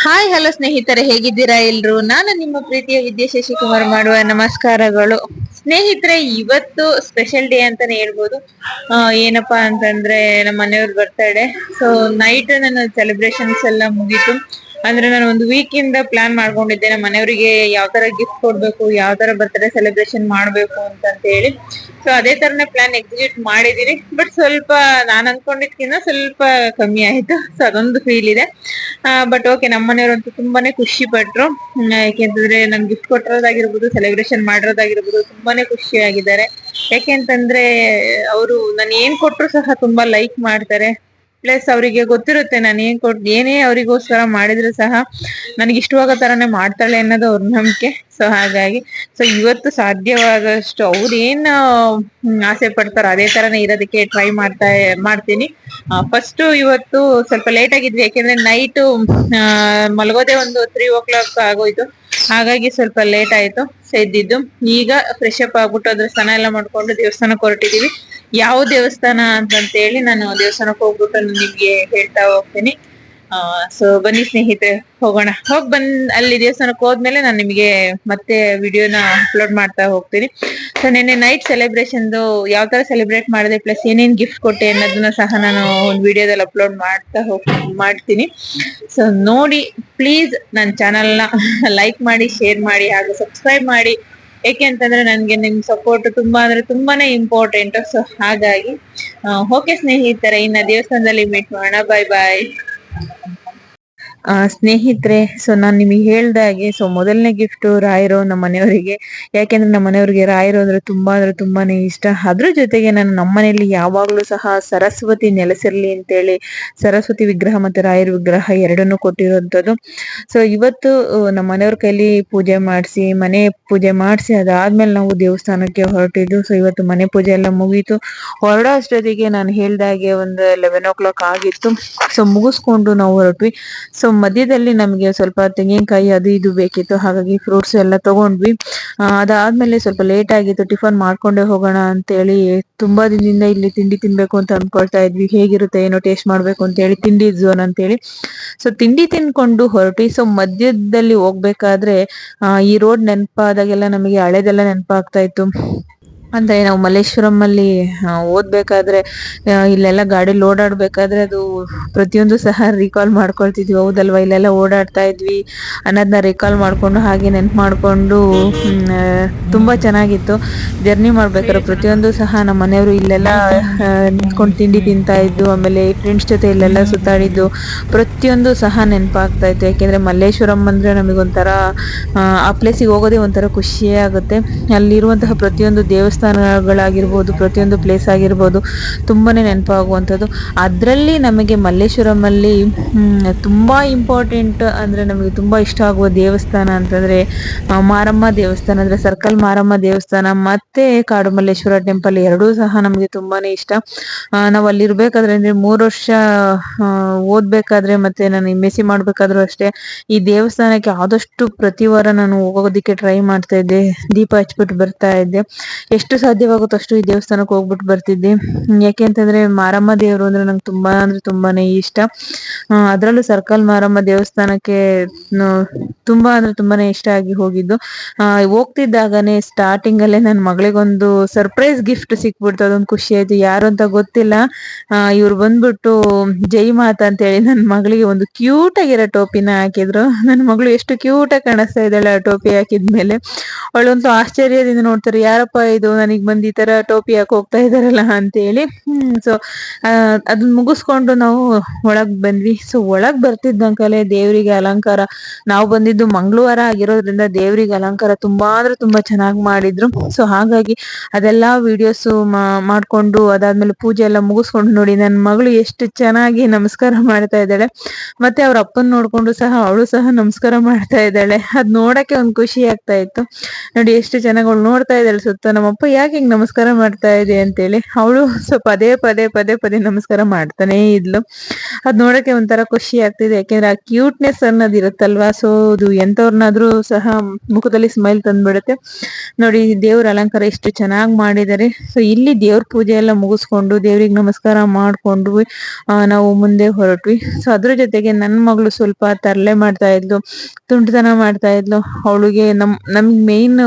Hi hello ಸ್ನೇಹಿತರೆ, ಹೇಗಿದ್ದೀರಾ ಎಲ್ರು? ನಾನು ನಿಮ್ಮ ಪ್ರೀತಿಯ ವಿದ್ಯಾ ಶಶಿಕುಮಾರ್ ಮಾಡುವ ನಮಸ್ಕಾರಗಳು. ಸ್ನೇಹಿತರೆ, ಇವತ್ತು ಸ್ಪೆಷಲ್ ಡೇ ಅಂತಾನೆ ಹೇಳ್ಬೋದು. ಏನಪ್ಪಾ ಅಂತಂದ್ರೆ, ನಮ್ಮ ಮನೆಯವ್ರ ಬರ್ತಡೆ ಸೊ ನೈಟ್ ನನ್ನ ಸೆಲೆಬ್ರೇಷನ್ಸ್ ಎಲ್ಲ ಮುಗೀತು. ಅಂದ್ರೆ ನಾನು ಒಂದು ವೀಕ್ ಇಂದ ಪ್ಲಾನ್ ಮಾಡ್ಕೊಂಡಿದ್ದೆ. ನಮ್ಮ ಮನೆಯವರಿಗೆ ಯಾವ ತರ ಗಿಫ್ಟ್ ಕೊಡ್ಬೇಕು ಯಾವ ತರ ಬರ್ತ್ಡೇ ಸೆಲೆಬ್ರೇಷನ್ ಮಾಡ್ಬೇಕು ಅಂತ ಹೇಳಿ ಸೊ ಅದೇ ತರನೇ ಪ್ಲಾನ್ ಎಕ್ಸಿಕ್ಯೂಟ್ ಮಾಡಿದೀನಿ ಬಟ್ ಸ್ವಲ್ಪ ನಾನು ಅನ್ಕೊಂಡಿದ್ಕಿಂತ ಸ್ವಲ್ಪ ಕಮ್ಮಿ ಆಯ್ತು. ಸೊ ಅದೊಂದು ಫೀಲ್ ಇದೆ. ಬಟ್ ಓಕೆ ನಮ್ಮ ಮನೆಯವರಂತೂ ತುಂಬಾನೇ ಖುಷಿ ಪಟ್ರು. ಯಾಕೆಂತಂದ್ರೆ ನನ್ ಗಿಫ್ಟ್ ಕೊಟ್ಟಿರೋದಾಗಿರ್ಬೋದು ಸೆಲೆಬ್ರೇಷನ್ ಮಾಡಿರೋದಾಗಿರ್ಬೋದು ತುಂಬಾನೇ ಖುಷಿಯಾಗಿದ್ದಾರೆ ಯಾಕೆಂತಂದ್ರೆ, ಅವರು ನಾನು ಏನ್ ಕೊಟ್ರು ಸಹ ತುಂಬಾ ಲೈಕ್ ಮಾಡ್ತಾರೆ. ಪ್ಲಸ್ ಅವರಿಗೆ ಗೊತ್ತಿರುತ್ತೆ ನಾನು ಏನ್ ಕೊಟ್ ಏನೇ ಅವರಿಗೋಸ್ಕರ ಮಾಡಿದ್ರು ಸಹ ನನಗೆ ಇಷ್ಟವಾಗೋ ತರಾನೇ ಮಾಡ್ತಾಳೆ ಅನ್ನೋದು ಅವ್ರ ನಂಬಿಕೆ. ಸೊ ಹಾಗಾಗಿ ಸೊ ಇವತ್ತು ಸಾಧ್ಯವಾದಷ್ಟು ಅವ್ರೇನ್ ಆಸೆ ಪಡ್ತಾರೋ ಅದೇ ತರನೇ ಇರೋದಕ್ಕೆ ಟ್ರೈ ಮಾಡ್ತಾ, ಮಾಡ್ತೀನಿ. ಫಸ್ಟ್ ಇವತ್ತು ಸ್ವಲ್ಪ ಲೇಟ್ ಆಗಿದ್ವಿ, ಯಾಕೆಂದ್ರೆ ನೈಟ್ ಮಲಗೋದೇ ಒಂದು ತ್ರೀ ಓ ಕ್ಲಾಕ್ ಆಗೋಯ್ತು. ಹಾಗಾಗಿ ಸ್ವಲ್ಪ ಲೇಟ್ ಆಯ್ತು ಎದ್ದಿದ್ದು ಈಗ ಫ್ರೆಶ್ ಅಪ್ ಆಗ್ಬಿಟ್ಟು ಅದ್ರ ಸ್ನಾನ ಎಲ್ಲ ಮಾಡ್ಕೊಂಡು ದೇವಸ್ಥಾನಕ್ಕೆ ಹೊರಟಿದೀವಿ. ಯಾವ ದೇವಸ್ಥಾನ ಅಂತಂತೇಳಿ ನಾನು ದೇವಸ್ಥಾನಕ್ಕೆ ಹೋಗ್ಬಿಟ್ಟು ನಿಮ್ಗೆ ಹೇಳ್ತಾ ಹೋಗ್ತೀನಿ. ಸೊ ಬನ್ನಿ ಸ್ನೇಹಿತರೆ, ಹೋಗೋಣ. ಹೋಗಿ ಬಂದ್, ಅಲ್ಲಿ ದೇವಸ್ಥಾನಕ್ಕೆ ಹೋದ್ಮೇಲೆ ನಾನು ನಿಮಗೆ ಮತ್ತೆ ವಿಡಿಯೋನ ಅಪ್ಲೋಡ್ ಮಾಡ್ತಾ ಹೋಗ್ತೀನಿ. ಸೊ ನಿನ್ನೆ ನೈಟ್ ಸೆಲೆಬ್ರೇಷನ್ದು ಯಾವ ತರ ಸೆಲೆಬ್ರೇಟ್ ಮಾಡಿದೆ ಪ್ಲಸ್ ಏನೇನ್ ಗಿಫ್ಟ್ ಕೊಟ್ಟೆ ಅನ್ನೋದನ್ನ ಸಹ ನಾನು ಒಂದು ವಿಡಿಯೋದಲ್ಲಿ ಅಪ್ಲೋಡ್ ಮಾಡ್ತಾ ಹೋಗ್, ಮಾಡ್ತೀನಿ. ಸೊ ನೋಡಿ ಪ್ಲೀಸ್ ನನ್ನ ಚಾನಲ್ನ ಲೈಕ್ ಮಾಡಿ ಶೇರ್ ಮಾಡಿ, ಹಾಗೂ ಸಬ್ಸ್ಕ್ರೈಬ್ ಮಾಡಿ. ಏಕೆ ಅಂತಂದ್ರೆ ನನ್ಗೆ ನಿಮ್ ಸಪೋರ್ಟ್ ತುಂಬಾ ಅಂದ್ರೆ ತುಂಬಾನೇ ಇಂಪಾರ್ಟೆಂಟ್ ಸೊ ಹಾಗಾಗಿ ಓಕೆ ಸ್ನೇಹಿತರೆ, ಇನ್ನ ದೇವಸ್ಥಾನದಲ್ಲಿ ಮೀಟ್ ಮಾಡೋಣ. ಬಾಯ್ ಬಾಯ್ Thank you. ಆ, ಸ್ನೇಹಿತರೆ ಸೊ ನಾನ್ ನಿಮಗೆ ಹೇಳ್ದಾಗೆ ಸೊ ಮೊದಲನೇ ಗಿಫ್ಟ್ ರಾಯರು ನಮ್ಮ ಮನೆಯವರಿಗೆ, ಯಾಕೆಂದ್ರೆ ನಮ್ಮ ಮನೆಯವರಿಗೆ ರಾಯರು ಅಂದ್ರೆ ತುಂಬಾ ಅಂದ್ರೆ ತುಂಬಾನೇ ಇಷ್ಟ. ಅದ್ರ ಜೊತೆಗೆ ನಾನು ನಮ್ಮ ಮನೆಯಲ್ಲಿ ಯಾವಾಗ್ಲೂ ಸಹ ಸರಸ್ವತಿ ನೆಲೆಸಿರ್ಲಿ ಅಂತೇಳಿ, ಸರಸ್ವತಿ ವಿಗ್ರಹ ಮತ್ತೆ ರಾಯರ ವಿಗ್ರಹ ಎರಡನ್ನೂ ಕೊಟ್ಟಿರುವಂತದ್ದು ಸೊ ಇವತ್ತು ನಮ್ಮ ಮನೆಯವ್ರ ಕೈಲಿ ಪೂಜೆ ಮಾಡಿಸಿ, ಮನೆ ಪೂಜೆ ಮಾಡಿಸಿ, ಅದಾದ್ಮೇಲೆ ನಾವು ದೇವಸ್ಥಾನಕ್ಕೆ ಹೊರಟಿದ್ದು. ಸೊ ಇವತ್ತು ಮನೆ ಪೂಜೆ ಎಲ್ಲ ಮುಗೀತು. ಹೊರಡೋ ಅಷ್ಟೊತ್ತಿಗೆ ನಾನು ಹೇಳ್ದಾಗೆ ಒಂದು ಲೆವೆನ್ ಓ ಕ್ಲಾಕ್ ಆಗಿತ್ತು. ಸೊ ಮುಗಿಸ್ಕೊಂಡು ನಾವು ಹೊರಟ್ವಿ. ಸೊ ಮಧ್ಯದಲ್ಲಿ ನಮಗೆ ಸ್ವಲ್ಪ ತೆಂಗಿನಕಾಯಿ ಅದು ಇದು ಬೇಕಿತ್ತು. ಹಾಗಾಗಿ ಫ್ರೂಟ್ಸ್ ಎಲ್ಲ ತಗೊಂಡ್ವಿ. ಅದಾದ್ಮೇಲೆ ಸ್ವಲ್ಪ ಲೇಟ್ ಆಗಿತ್ತು. ಟಿಫನ್ ಮಾಡ್ಕೊಂಡೇ ಹೋಗೋಣ ಅಂತೇಳಿ ತುಂಬಾ ದಿನದಿಂದ ಇಲ್ಲಿ ತಿಂಡಿ ತಿನ್ಬೇಕು ಅಂತ ಅನ್ಕೊಳ್ತಾ ಇದ್ವಿ. ಹೇಗಿರುತ್ತೆ, ಏನೋ ಟೇಸ್ಟ್ ಮಾಡ್ಬೇಕು ಅಂತ ಹೇಳಿ ತಿಂಡಿ ಝೋನ್ ಅಂತೇಳಿ. ಸೊ ತಿಂಡಿ ತಿನ್ಕೊಂಡು ಹೊರಟಿ ಸೊ ಮಧ್ಯದಲ್ಲಿ ಹೋಗ್ಬೇಕಾದ್ರೆ ಈ ರೋಡ್ ನೆನಪಾದಾಗೆಲ್ಲ ನಮಗೆ ಹಳೆದೆಲ್ಲ ನೆನಪಾಗ್ತಾ ಇತ್ತು. ಅಂದ್ರೆ ನಾವು ಮಲ್ಲೇಶ್ವರಂ ಅಲ್ಲಿ ಆ, ಓದ್ಬೇಕಾದ್ರೆ ಇಲ್ಲೆಲ್ಲ ಗಾಡಿಲಿ ಓಡಾಡಬೇಕಾದ್ರೆ ಅದು ಪ್ರತಿಯೊಂದು ಸಹ ರೀಕಾಲ್ ಮಾಡ್ಕೊಳ್ತಿದ್ವಿ. ಹೌದಲ್ವಾ? ಇಲ್ಲೆಲ್ಲ ಓಡಾಡ್ತಾ ಇದ್ವಿ. ಅನ್ನೋದನ್ನ ರೀಕಾಲ್ ಮಾಡ್ಕೊಂಡು ಹಾಗೆ ನೆನ್ಪು ಮಾಡ್ಕೊಂಡು ತುಂಬಾ ಚೆನ್ನಾಗಿತ್ತು. ಜರ್ನಿ ಮಾಡ್ಬೇಕಾದ್ರೆ ಪ್ರತಿಯೊಂದು ಸಹ ನಮ್ಮ ಮನೆಯವರು ಇಲ್ಲೆಲ್ಲ ನಿಂತ್ಕೊಂಡು ತಿಂಡಿ ತಿಂತಾ ಇದ್ದು ಆಮೇಲೆ ಫ್ರೆಂಡ್ಸ್ ಜೊತೆ ಇಲ್ಲೆಲ್ಲ ಸುತ್ತಾಡಿದ್ದು ಪ್ರತಿಯೊಂದು ಸಹ ನೆನಪಾಗ್ತಾ ಇತ್ತು. ಯಾಕೆಂದ್ರೆ ಮಲ್ಲೇಶ್ವರಂ ಅಂದ್ರೆ ನಮಗೊಂಥರ ಆ, ಪ್ಲೇಸಿಗೆ ಹೋಗೋದೇ ಒಂಥರ ಖುಷಿಯೇ ಆಗುತ್ತೆ. ಅಲ್ಲಿರುವಂತಹ ಪ್ರತಿಯೊಂದು ದೇವಸ್ಥಾನಗಳಾಗಿರ್ಬೋದು, ಪ್ರತಿಯೊಂದು ಪ್ಲೇಸ್ ಆಗಿರ್ಬೋದು ತುಂಬಾನೇ ನೆನಪಾಗುವಂಥದ್ದು. ಅದರಲ್ಲಿ ನಮಗೆ ಮಲ್ಲೇಶ್ವರಮಲ್ಲಿ ತುಂಬ ತುಂಬಾ ಇಂಪಾರ್ಟೆಂಟ್ ಅಂದ್ರೆ ನಮಗೆ ತುಂಬಾ ಇಷ್ಟ ಆಗುವ ದೇವಸ್ಥಾನ ಅಂತಂದ್ರೆ ಮಾರಮ್ಮ ದೇವಸ್ಥಾನ ಅಂದ್ರೆ ಸರ್ಕಲ್ ಮಾರಮ್ಮ ದೇವಸ್ಥಾನ ಮತ್ತೆ ಕಾಡು ಮಲ್ಲೇಶ್ವರ ಟೆಂಪಲ್ ಎರಡೂ ಸಹ ನಮಗೆ ತುಂಬಾನೇ ಇಷ್ಟ. ನಾವು ಅಲ್ಲಿರ್ಬೇಕಾದ್ರೆ ಅಂದ್ರೆ ಮೂರು ವರ್ಷ ಓದಬೇಕಾದ್ರೆ ಮತ್ತೆ ನಾನು ಎಂ ಎಸ್ ಅಷ್ಟೇ, ಈ ದೇವಸ್ಥಾನಕ್ಕೆ ಆದಷ್ಟು ಪ್ರತಿ ವಾರ ನಾನು ಹೋಗೋದಕ್ಕೆ ಟ್ರೈ ಮಾಡ್ತಾ ಇದ್ದೆ, ದೀಪ ಹಚ್ಬಿಟ್ಟು ಬರ್ತಾ ಇದ್ದೆ. ಸಾಧ್ಯವಾಗುತ್ತೋ ಅಷ್ಟು ಈ ದೇವಸ್ಥಾನಕ್ಕೆ ಹೋಗ್ಬಿಟ್ಟು ಬರ್ತಿದ್ದೆ. ಯಾಕೆ ಅಂತಂದ್ರೆ ಮಾರಮ್ಮ ದೇವರು ಅಂದ್ರೆ ನಂಗೆ ತುಂಬಾ ಅಂದ್ರೆ ತುಂಬಾನೇ ಇಷ್ಟ. ಅದರಲ್ಲೂ ಸರ್ಕಲ್ ಮಾರಮ್ಮ ದೇವಸ್ಥಾನಕ್ಕೆ ತುಂಬಾ ಅಂದ್ರೆ ತುಂಬಾನೇ ಇಷ್ಟ ಆಗಿ ಹೋಗಿದ್ದು. ಹೋಗ್ತಿದ್ದಾಗನೇ ಸ್ಟಾರ್ಟಿಂಗ್ ಅಲ್ಲೇ ನನ್ನ ಮಗಳಿಗೊಂದು ಸರ್ಪ್ರೈಸ್ ಗಿಫ್ಟ್ ಸಿಕ್ಬಿಡ್ತು. ಅದೊಂದು ಖುಷಿ ಆಯ್ತು. ಯಾರು ಅಂತ ಗೊತ್ತಿಲ್ಲ. ಇವ್ರು ಬಂದ್ಬಿಟ್ಟು ಜೈ ಮಾತಾ ಅಂತ ಹೇಳಿ ನನ್ನ ಮಗಳಿಗೆ ಒಂದು ಕ್ಯೂಟ್ ಆಗಿರೋ ಟೋಪಿನ ಹಾಕಿದ್ರು. ನನ್ನ ಮಗಳು ಎಷ್ಟು ಕ್ಯೂಟ್ ಆಗಿ ಕಾಣಿಸ್ತಾ ಇದ್ದಾಳೆ ಆ ಟೋಪಿ ಹಾಕಿದ್ಮೇಲೆ. ಅವಳಂತೂ ಆಶ್ಚರ್ಯದಿಂದ ನೋಡ್ತಾರೆ, ಯಾರಪ್ಪ ಇದು? ನನಗ್ ಬಂದ್ ಈ ತರ ಟೋಪಿ ಹಾಕಿ ಹೋಗ್ತಾ ಇದಾರಲ್ಲ ಅಂತ ಹೇಳಿ. ಸೊ ಅದನ್ನ ಮುಗಿಸ್ಕೊಂಡು ನಾವು ಒಳಗ್ ಬಂದ್ವಿ. ಸೊ ಒಳಗ್ ಬರ್ತಿದ್ದಂಕಲೆ ದೇವರಿಗೆ ಅಲಂಕಾರ. ನಾವು ಬಂದಿದ್ದು ಮಂಗಳವಾರ ಆಗಿರೋದ್ರಿಂದ ದೇವರಿಗೆ ಅಲಂಕಾರ ತುಂಬಾ ಅಂದ್ರೆ ತುಂಬಾ ಚೆನ್ನಾಗಿ ಮಾಡಿದ್ರು. ಸೊ ಹಾಗಾಗಿ ಅದೆಲ್ಲಾ ವಿಡಿಯೋಸ್ ಮಾಡ್ಕೊಂಡು ಅದಾದ್ಮೇಲೆ ಪೂಜೆ ಎಲ್ಲ ಮುಗಿಸ್ಕೊಂಡು ನೋಡಿ ನನ್ನ ಮಗಳು ಎಷ್ಟು ಚೆನ್ನಾಗಿ ನಮಸ್ಕಾರ ಮಾಡ್ತಾ ಇದ್ದಾಳೆ. ಮತ್ತೆ ಅವ್ರ ಅಪ್ಪನ್ ನೋಡ್ಕೊಂಡು ಸಹ ಅವಳು ಸಹ ನಮಸ್ಕಾರ ಮಾಡ್ತಾ ಇದ್ದಾಳೆ. ಅದ್ ನೋಡಕ್ಕೆ ಒಂದ್ ಖುಷಿ ಆಗ್ತಾ ಇತ್ತು. ನೋಡಿ ಎಷ್ಟು ಚೆನ್ನಾಗಿ ಅವಳು ನೋಡ್ತಾ ಇದ್ದಾಳೆ ಸುತ್ತ ನಮ್ಮಪ್ಪ ಅಪ್ಪ, ಯಾಕೆ ಹಿಂಗ್ ನಮಸ್ಕಾರ ಮಾಡ್ತಾ ಇದೆ ಅಂತೇಳಿ? ಅವಳು ಸ್ವಲ್ಪ ಪದೇ ಪದೇ ಪದೇ ಪದೇ ನಮಸ್ಕಾರ ಮಾಡ್ತಾನೆ ಇದ್ಲು. ಅದ್ ನೋಡಕ್ಕೆ ಒಂಥರ ಖುಷಿ ಆಗ್ತಿದೆ. ಯಾಕೆಂದ್ರೆ ಆ ಕ್ಯೂಟ್ನೆಸ್ ಅನ್ನೋದು ಇರುತ್ತಲ್ವಾ? ಸೊ ಅದು ಎಂತವ್ರನ್ನಾದ್ರೂ ಸಹ ಮುಖದಲ್ಲಿ ಸ್ಮೈಲ್ ತಂದ್ಬಿಡುತ್ತೆ. ನೋಡಿ, ದೇವ್ರ ಅಲಂಕಾರ ಎಷ್ಟು ಚೆನ್ನಾಗಿ ಮಾಡಿದ್ದಾರೆ. ಸೊ ಇಲ್ಲಿ ದೇವ್ರ ಪೂಜೆ ಎಲ್ಲ ಮುಗಿಸ್ಕೊಂಡು, ದೇವ್ರಿಗೆ ನಮಸ್ಕಾರ ಮಾಡ್ಕೊಂಡು ನಾವು ಮುಂದೆ ಹೊರಟ್ವಿ. ಸೊ ಅದ್ರ ಜೊತೆಗೆ ನನ್ನ ಮಗಳು ಸ್ವಲ್ಪ ತರಲೆ ಮಾಡ್ತಾ ಇದ್ಲು, ತುಂಟತನ ಮಾಡ್ತಾ ಇದ್ಲು. ಅವಳಿಗೆ ನಮ್, ನಮ್ಗೆ ಮೇನ್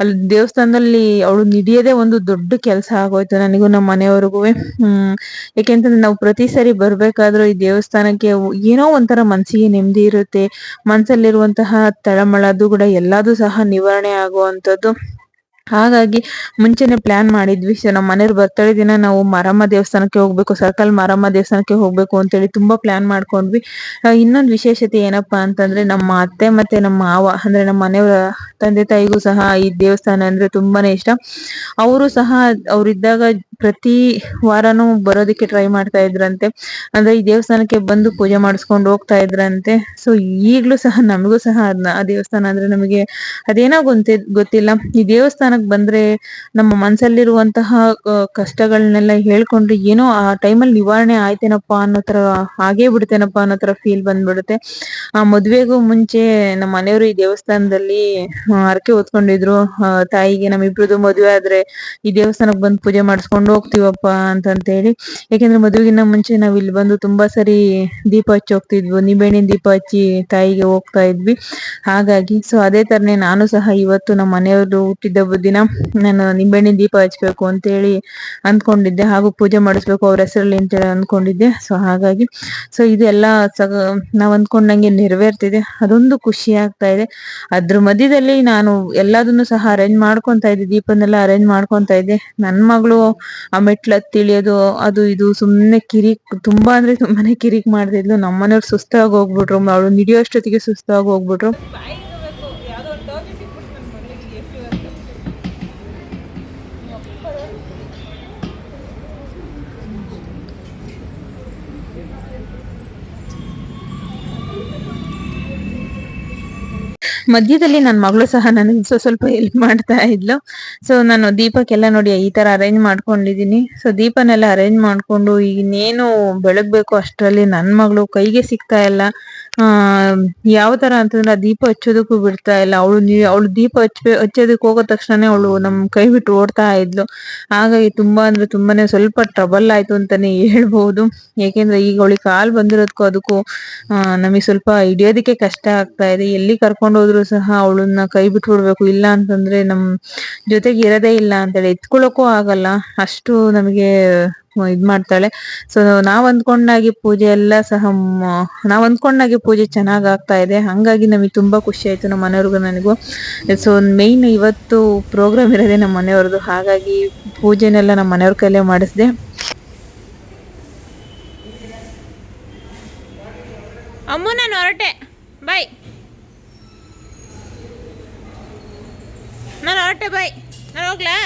ಅಲ್ಲಿ ದೇವಸ್ಥಾನದಲ್ಲಿ ಅವಳು ನಿಡಿಯೋದೇ ಒಂದು ದೊಡ್ಡ ಕೆಲಸ ಆಗೋಯ್ತು ನನಗೂ ನಮ್ಮ ಮನೆಯವ್ರಿಗೂ. ಹ್ಮ್ ಯಾಕೆಂತಂದ್ರೆ ನಾವು ಪ್ರತಿ ಸರಿ ಬರ್ಬೇಕಾದ್ರೂ ಈ ದೇವಸ್ಥಾನಕ್ಕೆ ಏನೋ ಒಂಥರ ಮನಸ್ಸಿಗೆ ನೆಮ್ಮದಿ ಇರುತ್ತೆ. ಮನ್ಸಲ್ಲಿರುವಂತಹ ತಳಮಳ ಅದು ಕೂಡ ಎಲ್ಲಾದು ಸಹ ನಿವಾರಣೆ ಆಗುವಂಥದ್ದು. ಹಾಗಾಗಿ ಮುಂಚೆನೆ ಪ್ಲಾನ್ ಮಾಡಿದ್ವಿ. ಸೊ ನಮ್ಮ ಮನೆಯವ್ರ ಬರ್ತಡೇ ದಿನ ನಾವು ಮಾರಮ್ಮ ದೇವಸ್ಥಾನಕ್ಕೆ ಹೋಗ್ಬೇಕು, ಸರ್ಕಲ್ ಮಾರಮ್ಮ ದೇವಸ್ಥಾನಕ್ಕೆ ಹೋಗ್ಬೇಕು ಅಂತೇಳಿ ತುಂಬಾ ಪ್ಲಾನ್ ಮಾಡ್ಕೊಂಡ್ವಿ. ಇನ್ನೊಂದು ವಿಶೇಷತೆ ಏನಪ್ಪಾ ಅಂತಂದ್ರೆ ನಮ್ಮ ಅತ್ತೆ ಮತ್ತೆ ನಮ್ಮ ಮಾವ, ಅಂದ್ರೆ ನಮ್ಮ ಮನೆಯವರ ತಂದೆ ತಾಯಿಗೂ ಸಹ ಈ ದೇವಸ್ಥಾನ ಅಂದ್ರೆ ತುಂಬಾನೇ ಇಷ್ಟ. ಅವರು ಸಹ ಅವರಿದ್ದಾಗ ಪ್ರತಿ ವಾರನೂ ಬರೋದಕ್ಕೆ ಟ್ರೈ ಮಾಡ್ತಾ ಇದ್ರಂತೆ. ಅಂದ್ರೆ ಈ ದೇವಸ್ಥಾನಕ್ಕೆ ಬಂದು ಪೂಜೆ ಮಾಡಿಸ್ಕೊಂಡು ಹೋಗ್ತಾ ಇದ್ರಂತೆ. ಸೊ ಈಗ್ಲೂ ಸಹ ನಮಗೂ ಸಹ ಅದನ್ನ ಆ ದೇವಸ್ಥಾನ ಅಂದ್ರೆ ನಮಗೆ ಅದೇನೋ ಗೊತ್ತ ಗೊತ್ತಿಲ್ಲ. ಈ ದೇವಸ್ಥಾನಕ್ಕೆ ಬಂದ್ರೆ ನಮ್ಮ ಮನ್ಸಲ್ಲಿರುವಂತಹ ಆ, ಕಷ್ಟಗಳನ್ನೆಲ್ಲ ಹೇಳ್ಕೊಂಡ್ರೆ ಏನೋ ಆ ಟೈಮಲ್ಲಿ ನಿವಾರಣೆ ಆಯ್ತೇನಪ್ಪ ಅನ್ನೋ ತರ ಆಗೇ ಬಿಡ್ತೇನಪ್ಪ ಅನ್ನೋ ತರ ಫೀಲ್ ಬಂದ್ಬಿಡುತ್ತೆ. ಆ ಮದ್ವೆಗೂ ಮುಂಚೆ ನಮ್ಮ ಮನೆಯವರು ಈ ದೇವಸ್ಥಾನದಲ್ಲಿ ಹರಕೆ ಹೊತ್ಕೊಂಡಿದ್ರು. ತಾಯಿಗೆ ನಮ್ಮಿಬ್ರದ್ದು ಮದುವೆ ಆದ್ರೆ ಈ ದೇವಸ್ಥಾನಕ್ ಬಂದು ಪೂಜೆ ಮಾಡಿಸ್ಕೊಂಡು ಹೋಗ್ತಿವಪ್ಪ ಅಂತಂತ ಹೇಳಿ. ಯಾಕೆಂದ್ರೆ ಮದುವೆಗಿನ್ನ ಮುಂಚೆ ನಾವ್ ಇಲ್ಲಿ ಬಂದು ತುಂಬಾ ಸರಿ ದೀಪ ಹಚ್ಚಿ ಹೋಗ್ತಿದ್ವು. ನಿಂಬೆಹಣ್ಣಿನ ದೀಪ ಹಚ್ಚಿ ತಾಯಿಗೆ ಹೋಗ್ತಾ ಇದ್ವಿ. ಹಾಗಾಗಿ ಸೊ ಅದೇ ತರನೇ ನಾನು ಸಹ ಇವತ್ತು ನಮ್ಮ ಮನೆಯವರು ಹುಟ್ಟಿದ್ದ ದಿನ ನಾನು ನಿಂಬೆಹಣ್ಣಿನ ದೀಪ ಹಚ್ಬೇಕು ಅಂತೇಳಿ ಅಂದ್ಕೊಂಡಿದ್ದೆ. ಹಾಗೂ ಪೂಜೆ ಮಾಡಿಸ್ಬೇಕು ಅವ್ರ ಹೆಸರಲ್ಲಿ ಅಂತೇಳಿ ಅಂದ್ಕೊಂಡಿದ್ದೆ. ಸೊ ಹಾಗಾಗಿ ಸೊ ಇದೆಲ್ಲ ನಾವ್ ಅಂದ್ಕೊಂಡಂಗೆ ನೆರವೇರ್ತಿದೆ. ಅದೊಂದು ಖುಷಿ ಆಗ್ತಾ ಇದೆ. ಅದ್ರ ಮಧ್ಯದಲ್ಲಿ ನಾನು ಎಲ್ಲದನ್ನು ಸಹ ಅರೇಂಜ್ ಮಾಡ್ಕೊಂತ ಇದ್ದೆ, ದೀಪನೆಲ್ಲ ಅರೇಂಜ್ ಮಾಡ್ಕೊಂತ ಇದ್ದೆ. ನನ್ ಮಗಳು ಆ ಮೆಟ್ಲು ತಿಳಿಯೋದು ಅದು ಇದು ಸುಮ್ನೆ ಕಿರಿಕ್, ತುಂಬಾ ಅಂದ್ರೆ ತುಂಬಾನೇ ಕಿರಿಕ್ ಮಾಡ್ತಿದ್ಲು. ನಮ್ಮನೆಯವ್ರು ಸುಸ್ತಾಗಿ ಹೋಗ್ಬಿಟ್ರು, ಅವಳು ನಿಡಿಯೋಷ್ಟೊತ್ತಿಗೆ ಸುಸ್ತಾಗಿ ಹೋಗ್ಬಿಟ್ರು. ಮಧ್ಯದಲ್ಲಿ ನನ್ನ ಮಗಳು ಸಹ ನನಗೆ ಸ್ವಲ್ಪ ಸ್ವಲ್ಪ ಹೆಲ್ಪ್ ಮಾಡ್ತಾ ಇದ್ಲು. ಸೊ ನಾನು ದೀಪಕ್ಕೆಲ್ಲ ನೋಡಿ ಈ ತರ ಅರೇಂಜ್ ಮಾಡ್ಕೊಂಡಿದೀನಿ. ಸೊ ದೀಪನೆಲ್ಲ ಅರೇಂಜ್ ಮಾಡ್ಕೊಂಡು ಇನ್ನೇನು ಬೆಳಗ್ಬೇಕು ಅಷ್ಟರಲ್ಲಿ ನನ್ನ ಮಗಳು ಕೈಗೆ ಸಿಗ್ತಾ ಇಲ್ಲ. ಆ, ಯಾವ ತರ ಅಂತಂದ್ರೆ ಆ ದೀಪ ಹಚ್ಚೋದಕ್ಕೂ ಬಿಡ್ತಾ ಇಲ್ಲ. ಅವಳು ಅವಳು ದೀಪ ಹಚ್ಚ, ಹಚ್ಚೋದಕ್ಕೆ ಹೋಗೋ ತಕ್ಷಣ ಅವಳು ನಮ್ ಕೈ ಬಿಟ್ಟು ಓಡ್ತಾ ಇದ್ಲು. ಹಾಗಾಗಿ ತುಂಬಾ ಅಂದ್ರೆ ತುಂಬಾನೇ ಸ್ವಲ್ಪ ಟ್ರಬಲ್ ಆಯ್ತು ಅಂತಾನೆ ಹೇಳ್ಬಹುದು ಯಾಕೆಂದ್ರೆ ಈಗ ಅವಳಿಗೆ ಕಾಲ್ ಬಂದಿರೋದಕ್ಕೂ ಅದಕ್ಕೂ ನಮಗೆ ಸ್ವಲ್ಪ ಹಿಡಿಯೋದಕ್ಕೆ ಕಷ್ಟ ಆಗ್ತಾ ಇದೆ. ಎಲ್ಲಿ ಕರ್ಕೊಂಡು ಹೋದ್ರು ಸಹ ಅವಳನ್ನ ಕೈ ಬಿಟ್ಟು ಬಿಡ್ಬೇಕು. ಇಲ್ಲ ಅಂತಂದ್ರೆ ನಮ್ ಜೊತೆಗೆ ಇರೋದೇ ಇಲ್ಲ ಅಂತೇಳಿ ಎತ್ಕೊಳ್ಳೋಕ್ಕೂ ಆಗಲ್ಲ. ಅಷ್ಟು ನಮಗೆ ಇದ್ ಮಾಡ್ತಾಳೆ. ಸೊ ನಾವ್ ಅಂದ್ಕೊಂಡಾಗಿ ಪೂಜೆ ಎಲ್ಲ ಸಹ ನಾವ್ ಅಂದ್ಕೊಂಡಾಗಿ ಪೂಜೆ ಚೆನ್ನಾಗ್ ಆಗ್ತಾ ಇದೆ. ಹಂಗಾಗಿ ನಮಗೆ ತುಂಬಾ ಖುಷಿ ಆಯ್ತು ನಮ್ಮ ಮನೆಯವ್ರಿಗೂ ನನಗೂ. ಸೊ ಮೇನ್ ಇವತ್ತು ಪ್ರೋಗ್ರಾಮ್ ಇರೋದೇ ನಮ್ಮ ಮನೆಯವ್ರದ್ದು. ಹಾಗಾಗಿ ಪೂಜೆನೆಲ್ಲ ನಮ್ಮ ಮನೆಯವ್ರ ಕೈಲೇ ಮಾಡಿಸ್ದೆ. ಅಮ್ಮ, ನಾನು ಹೊರಟೆ. ಬಾಯ್ ನಾನು ಹೊರಟೆ ಬಾಯ್ ನಾನು ಹೋಗ್ಲಾ?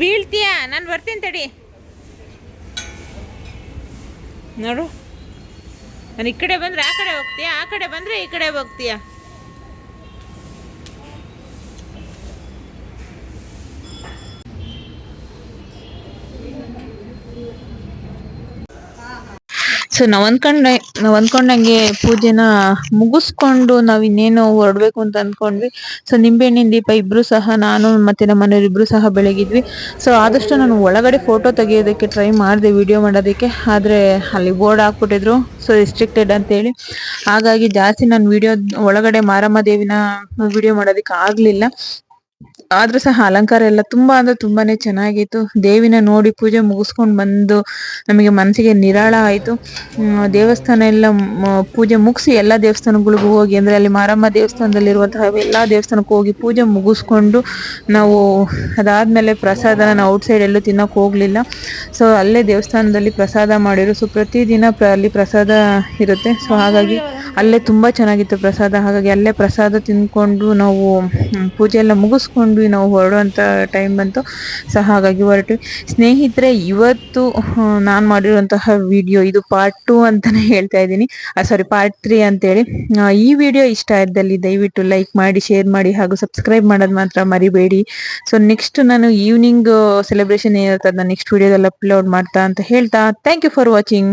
ಬೀಳ್ತೀಯ? ನಾನು ಬರ್ತೀನಿ ತಡಿ. ನೋಡು. ನಾನು ಈ ಕಡೆ ಬಂದರೆ ಆ ಕಡೆ ಹೋಗ್ತೀಯ? ಆ ಕಡೆ ಬಂದರೆ ಈ ಕಡೆ ಹೋಗ್ತೀಯ? ಸೊ ನಾವು ಅನ್ಕೊಂಡ ನಾವ್ ಅನ್ಕೊಂಡಂಗೆ ಪೂಜೆನ ಮುಗಿಸ್ಕೊಂಡು ನಾವ್ ಇನ್ನೇನು ಹೊರಡ್ಬೇಕು ಅಂತ ಅನ್ಕೊಂಡ್ವಿ. ಸೊ ನಿಂಬೆಹಣ್ಣಿನ ದೀಪ ಇಬ್ರು ಸಹ ನಾನು ಮತ್ತೆ ನಮ್ಮ ಮನೆಯವ್ರು ಇಬ್ರು ಸಹ ಬೆಳಗಿದ್ವಿ. ಸೊ ಆದಷ್ಟು ನಾನು ಒಳಗಡೆ ಫೋಟೋ ತೆಗೆಯೋದಕ್ಕೆ ಟ್ರೈ ಮಾಡಿದೆ ವಿಡಿಯೋ ಮಾಡೋದಕ್ಕೆ. ಆದ್ರೆ ಅಲ್ಲಿ ಬೋರ್ಡ್ ಹಾಕ್ಬಿಟ್ಟಿದ್ರು. ಸೊ ರಿಸ್ಟ್ರಿಕ್ಟೆಡ್ ಅಂತೇಳಿ. ಹಾಗಾಗಿ ಜಾಸ್ತಿ ನಾನು ವಿಡಿಯೋ ಒಳಗಡೆ ಮಾರಮ್ಮ ದೇವಿನ ವಿಡಿಯೋ ಮಾಡೋದಕ್ಕೆ ಆಗ್ಲಿಲ್ಲ. ಆದ್ರೂ ಸಹ ಅಲಂಕಾರ ಎಲ್ಲ ತುಂಬಾ ಅಂದ್ರೆ ತುಂಬಾನೇ ಚೆನ್ನಾಗಿತ್ತು ದೇವಿನ ನೋಡಿ ಪೂಜೆ ಮುಗಿಸ್ಕೊಂಡು ಬಂದು ನಮಗೆ ಮನಸ್ಸಿಗೆ ನಿರಾಳ ಆಯ್ತು. ದೇವಸ್ಥಾನ ಎಲ್ಲ ಪೂಜೆ ಮುಗಿಸಿ ಎಲ್ಲಾ ದೇವಸ್ಥಾನಗಳಿಗೂ ಹೋಗಿ ಅಂದ್ರೆ ಅಲ್ಲಿ ಮಾರಮ್ಮ ದೇವಸ್ಥಾನದಲ್ಲಿರುವಂತಹ ಎಲ್ಲಾ ದೇವಸ್ಥಾನಕ್ಕೆ ಹೋಗಿ ಪೂಜೆ ಮುಗಿಸ್ಕೊಂಡು ನಾವು ಅದಾದ್ಮೇಲೆ ಪ್ರಸಾದನ ನಾವು ಔಟ್ ಸೈಡ್ ಎಲ್ಲೂ ತಿನ್ನಕ್ ಹೋಗ್ಲಿಲ್ಲ. ಸೊ ಅಲ್ಲೇ ದೇವಸ್ಥಾನದಲ್ಲಿ ಪ್ರಸಾದ ಮಾಡಿರು ಸೊ ಪ್ರತಿದಿನ ಪ್ರ- ಅಲ್ಲಿ ಪ್ರಸಾದ ಇರುತ್ತೆ. ಸೊ ಹಾಗಾಗಿ ಅಲ್ಲೇ ತುಂಬ ಚೆನ್ನಾಗಿತ್ತು ಪ್ರಸಾದ. ಹಾಗಾಗಿ ಅಲ್ಲೇ ಪ್ರಸಾದ ತಿಂದ್ಕೊಂಡು ನಾವು ಪೂಜೆ ಎಲ್ಲ ಮುಗಿಸ್ಕೊಂಡ್ವಿ ನಾವು ಹೊರಡುವಂಥ ಟೈಮ್ ಬಂತು. ಸೊ, ಹಾಗಾಗಿ ಹೊರಟ್ವಿ. ಸ್ನೇಹಿತರೆ, ಇವತ್ತು ನಾನು ಮಾಡಿರುವಂತಹ ವಿಡಿಯೋ ಇದು ಪಾರ್ಟ್ ಟು ಅಂತಲೇ ಹೇಳ್ತಾ ಇದ್ದೀನಿ. ಸಾರಿ ಪಾರ್ಟ್ ತ್ರೀ ಅಂತೇಳಿ. ಈ ವಿಡಿಯೋ ಇಷ್ಟ ಇದ್ದಲ್ಲಿ ದಯವಿಟ್ಟು ಲೈಕ್ ಮಾಡಿ ಶೇರ್ ಮಾಡಿ ಹಾಗೂ ಸಬ್ಸ್ಕ್ರೈಬ್ ಮಾಡೋದು ಮಾತ್ರ ಮರಿಬೇಡಿ. ಸೊ ನೆಕ್ಸ್ಟ್ ನಾನು ಈವ್ನಿಂಗ್ ಸೆಲೆಬ್ರೇಷನ್ ಏನಿರುತ್ತೆ ಅದನ್ನ ನೆಕ್ಸ್ಟ್ ವಿಡಿಯೋದಲ್ಲಿ ಅಪ್ಲೋಡ್ ಮಾಡ್ತಾ ಅಂತ ಹೇಳ್ತಾ ಥ್ಯಾಂಕ್ ಯು ಫಾರ್ ವಾಚಿಂಗ್